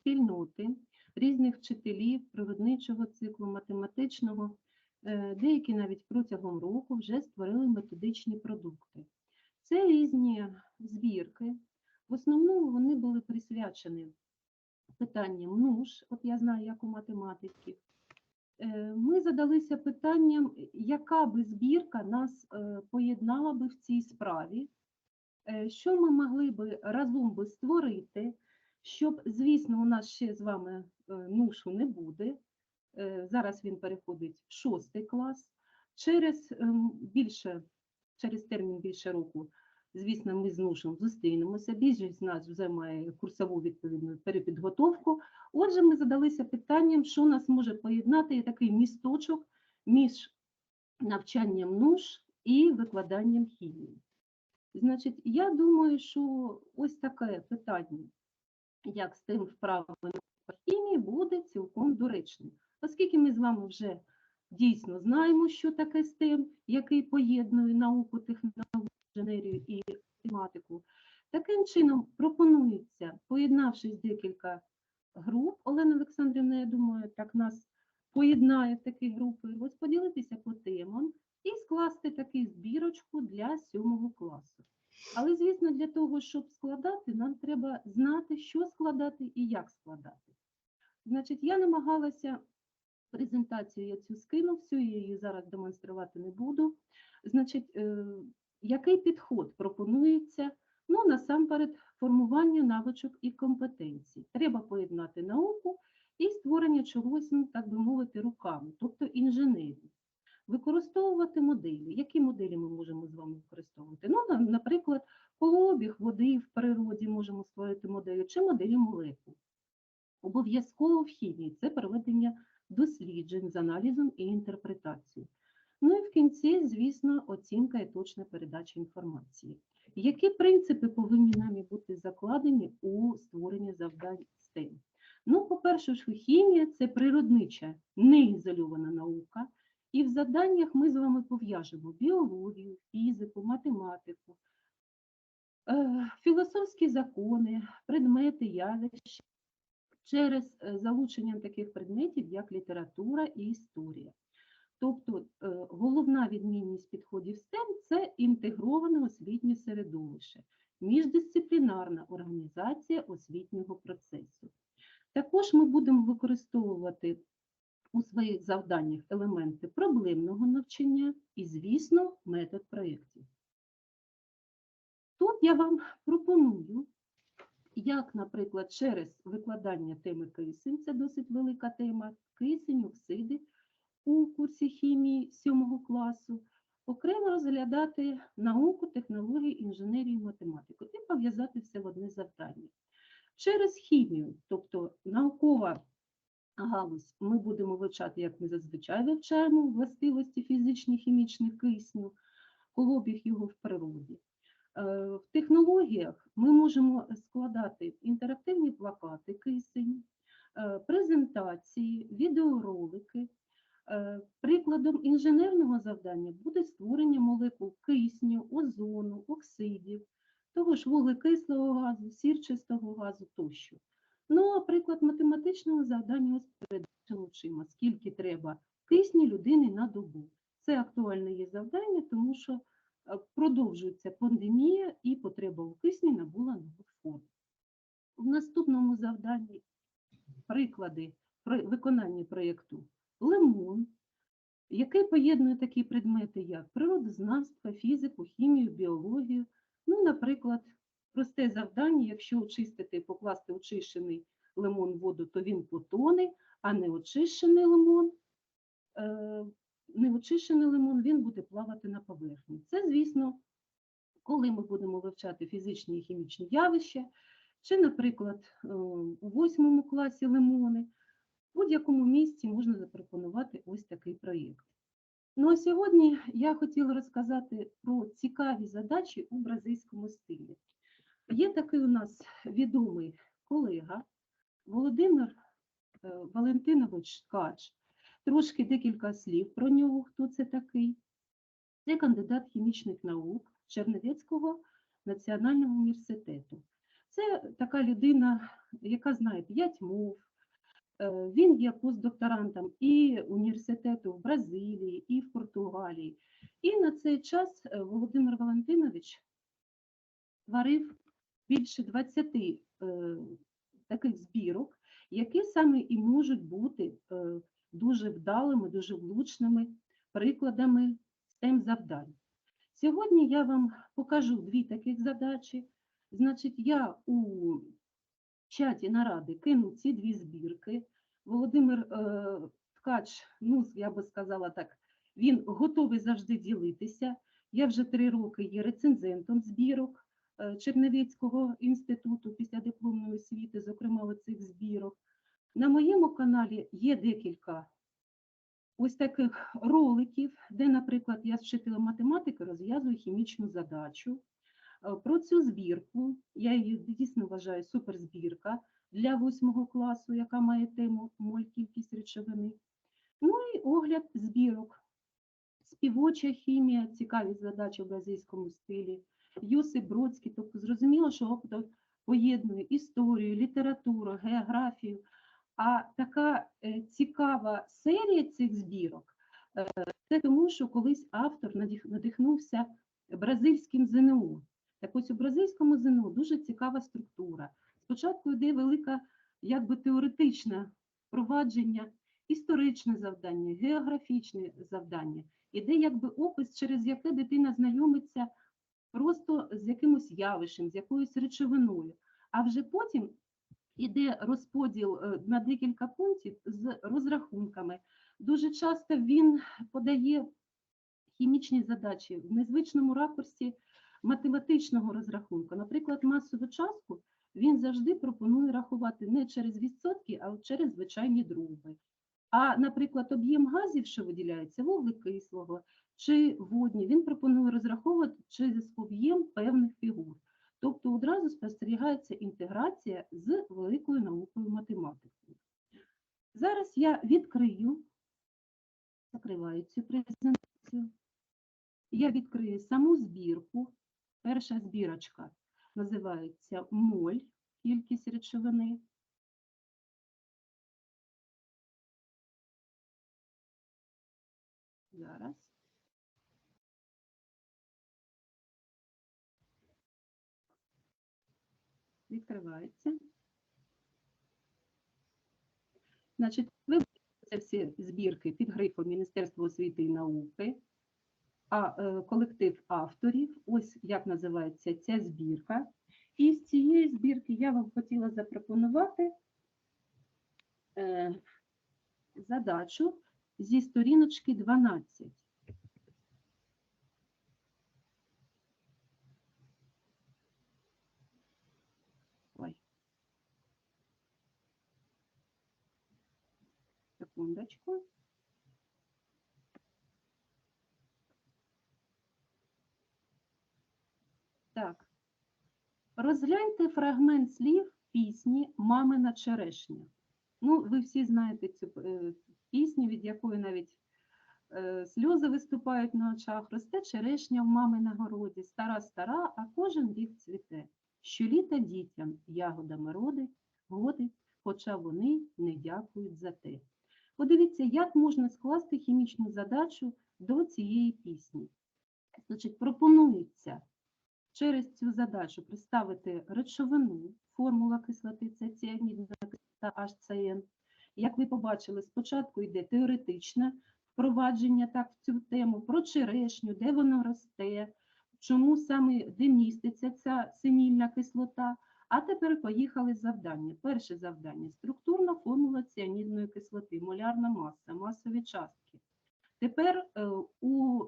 спільноти різних вчителів природничого циклу, математичного. Е, Деякі навіть протягом року вже створили методичні продукти. Це різні збірки. В основному вони були присвячені питанням нуж, от я знаю, як у математиків. Е, Ми задалися питанням, яка би збірка нас е, поєднала би в цій справі, що ми могли би разом би створити, щоб, звісно, у нас ще з вами е, нушу не буде. Е, Зараз він переходить в шостий клас. Через ем, більше, через термін більше року, звісно, ми з нушем зустрінемося. Більшість з нас вже має курсову відповідну перепідготовку. Отже, ми задалися питанням, що нас може поєднати і такий місточок між навчанням нуж і викладанням хімії. Значить, я думаю, що ось таке питання, як з тим вправами по хімії, буде цілком доречним. Оскільки ми з вами вже дійсно знаємо, що таке STEM, який поєднує науку, технологію, інженерію і тематику, таким чином пропонується, поєднавшись декілька груп, Олена Олександрівна, я думаю, так нас поєднає в такі групи, розподілитися по темам і скласти таку збірочку для сьомого класу. Але, звісно, для того, щоб складати, нам треба знати, що складати і як складати. Значить, я намагалася презентацію я цю скину, всю я її зараз демонструвати не буду. Значить, е, який підход пропонується? Ну, насамперед, формування навичок і компетенцій. Треба поєднати науку і створення чогось, ну, так би мовити, руками, тобто інженерію. Використовувати моделі. Які моделі ми можемо з вами використовувати? Ну, на- наприклад, колообіг води в природі можемо створити моделі, чи моделі молекул. Обов'язково в хімії це проведення досліджень з аналізом і інтерпретацією. Ну і в кінці, звісно, оцінка і точна передача інформації. Які принципи повинні нами бути закладені у створенні завдань STEM? Ну, по-перше, ж, хімія це природнича, неізольована наука. І в завданнях ми з вами пов'яжемо біологію, фізику, математику, е, філософські закони, предмети, явища через е, залученням таких предметів, як література і історія. Тобто е, головна відмінність підходів STEM – це інтегроване освітнє середовище, міждисциплінарна організація освітнього процесу. Також ми будемо використовувати у своїх завданнях елементи проблемного навчання і, звісно, метод проєктів. Тут я вам пропоную, як, наприклад, через викладання теми кисень, це досить велика тема, кисень, оксиди у курсі хімії 7 класу, окремо розглядати науку, технології, інженерію, математику і пов'язати все в одне завдання. Через хімію, тобто наукова галузь, ми будемо вивчати, як ми зазвичай вивчаємо, властивості фізичних, хімічних кисню, колобіг його в природі. Е, В технологіях ми можемо складати інтерактивні плакати кисень, е, презентації, відеоролики. Е, Прикладом інженерного завдання буде створення молекул кисню, озону, оксидів, того ж вуглекислого газу, сірчистого газу тощо. Ну, а приклад математичного завдання ось перед очима. Скільки треба кисню людини на добу. Це актуальне є завдання, тому що продовжується пандемія і потреба у кисні набула нових форм. В наступному завданні приклади виконання проєкту Лимон, який поєднує такі предмети, як природознавство, фізику, хімію, біологію. Ну, наприклад, просте завдання, якщо очистити і покласти очищений лимон в воду, то він потоне, а не очищений лимон, е, не очищений лимон, він буде плавати на поверхні. Це, звісно, коли ми будемо вивчати фізичні і хімічні явища, чи, наприклад, е, у восьмому класі лимони, в будь-якому місці можна запропонувати ось такий проєкт. Ну а сьогодні я хотіла розказати про цікаві задачі у бразильському стилі. Є такий у нас відомий колега Володимир е, Валентинович Ткач. Трошки декілька слів про нього, хто це такий. Це кандидат хімічних наук Чернівецького національного університету. Це така людина яка знає п'ять мов. Е, Він є постдокторантом і університету в Бразилії, і в Португалії. І на цей час е, Володимир Валентинович створив більше 20 е, таких збірок, які саме і можуть бути е, дуже вдалими, дуже влучними прикладами STEM завдань. Сьогодні я вам покажу дві таких задачі. Значить, я у чаті наради кину ці дві збірки. Володимир е, Ткач, ну, я би сказала так, він готовий завжди ділитися. Я вже три роки є рецензентом збірок е, Чернівецького інституту після дипломної освіти, зокрема оцих збірок. На моєму каналі є декілька ось таких роликів, де, наприклад, я з вчителем математики розв'язую хімічну задачу. Е, Про цю збірку, я її дійсно вважаю суперзбірка для восьмого класу, яка має тему моль кількість речовини. Ну і огляд збірок. Співоча хімія, цікаві задачі в бразильському стилі, Юсип Бродський, тобто зрозуміло, що автор поєднує історію, літературу, географію. А така е, цікава серія цих збірок е, це тому, що колись автор надих- надихнувся бразильським ЗНО. Так ось у бразильському ЗНО дуже цікава структура. Спочатку йде велика якби теоретичне впровадження, історичне завдання, географічне завдання. Іде якби опис, через яке дитина знайомиться просто з якимось явищем, з якоюсь речовиною. А вже потім іде розподіл е, на декілька пунктів з розрахунками. Дуже часто він подає хімічні задачі в незвичному ракурсі математичного розрахунку. Наприклад, масову частку він завжди пропонує рахувати не через відсотки, а через звичайні дроби. А, наприклад, об'єм газів, що виділяється, вуглекислого чи водні, він пропонує розраховувати через об'єм певних фігур. Тобто одразу спостерігається інтеграція з великою наукою математикою. Зараз я відкрию, закриваю цю презентацію. Я відкрию саму збірку. Перша збірочка називається моль, кількість речовини. Зараз. Відкривається. Значить, ви бачите всі збірки під грифом Міністерства освіти і науки, а е, колектив авторів, ось як називається ця збірка. І з цієї збірки я вам хотіла запропонувати е, задачу зі сторіночки 12. Секундочку. Так. Розгляньте фрагмент слів пісні Мамина черешня. Ну, ви всі знаєте цю е, пісню, від якої навіть е, сльози виступають на очах. Росте черешня в мами на городі, стара стара, а кожен рік цвіте. Щоліта дітям ягодами родить, годить, хоча вони не дякують за те. Подивіться, як можна скласти хімічну задачу до цієї пісні. Значить, пропонується через цю задачу представити речовину, формула кислоти це ціанідна кислота HCN. Як ви побачили, спочатку йде теоретичне впровадження так, в цю тему про черешню, де воно росте, чому саме де міститься ця синільна кислота. А тепер поїхали завдання. Перше завдання структурна формула ціанідної кислоти, молярна маса, масові частки. Тепер е, у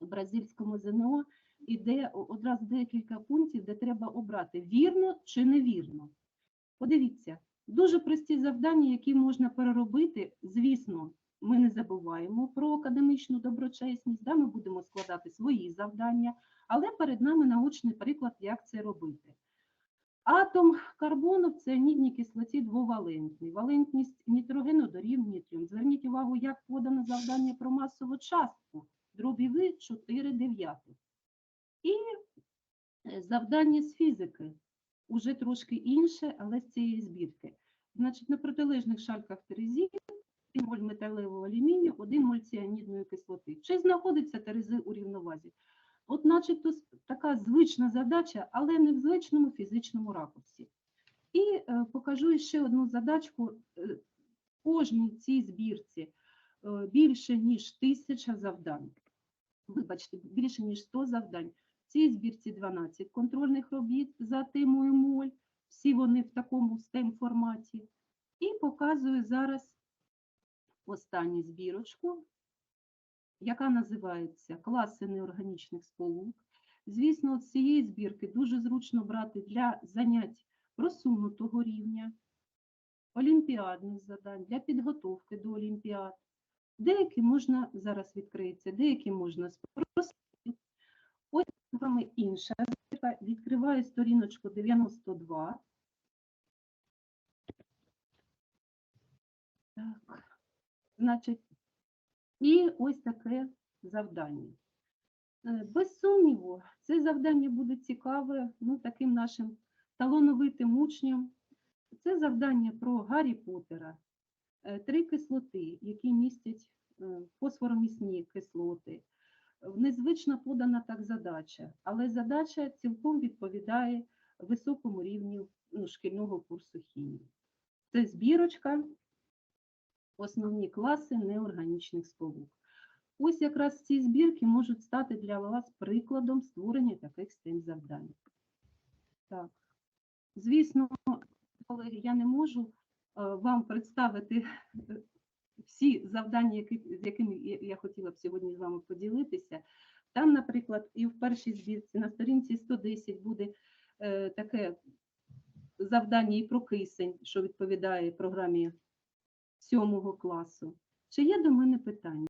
бразильському ЗНО іде одразу декілька пунктів, де треба обрати вірно чи невірно. Подивіться, дуже прості завдання, які можна переробити. Звісно, ми не забуваємо про академічну доброчесність, да, ми будемо складати свої завдання, але перед нами наочний приклад, як це робити. Атом карбону в ціанідній кислоті двовалентний. Валентність нітрогену дорівнює 3. Зверніть увагу, як подано завдання про масову частку. Дробіві 4 дев'ятих. І е, завдання з фізики. уже трошки інше, але з цієї збірки. Значить, на протилежних шальках терезів 1 моль металевого алюмінію, 1 моль ціанідної кислоти. Чи знаходиться терези у рівновазі? От начебто така звична задача, але не в звичному фізичному ракурсі. І е, покажу ще одну задачку. Е, кожній цій збірці е, більше, ніж тисяча завдань. Вибачте, більше, ніж 100 завдань. В цій збірці 12 контрольних робіт за темою моль. Всі вони в такому STEM форматі. І показую зараз останню збірочку, яка називається Класи неорганічних сполук. Звісно, з цієї збірки дуже зручно брати для занять просунутого рівня, олімпіадних завдань, для підготовки до олімпіад. Деякі можна зараз відкриється, деякі можна спростити. Ось з вами інша збірка. Відкриваю сторіночку 92. Так, значить, і ось таке завдання. Е, Без сумніву, це завдання буде цікаве ну, таким нашим талановитим учням. Це завдання про Гаррі Поттера, Е, три кислоти, які містять е, фосфоромісні кислоти. Незвично подана так задача, але задача цілком відповідає високому рівню ну, шкільного курсу хімії. Це збірочка, основні класи неорганічних сполук. Ось якраз ці збірки можуть стати для вас прикладом створення таких STEM завдань. Так. Звісно, колеги, я не можу е, вам представити е, всі завдання, які, з якими я- хотіла б сьогодні з вами поділитися. Там, наприклад, і в першій збірці на сторінці 110 буде е, таке завдання і про кисень, що відповідає програмі сьомого класу. Чи є до мене питання?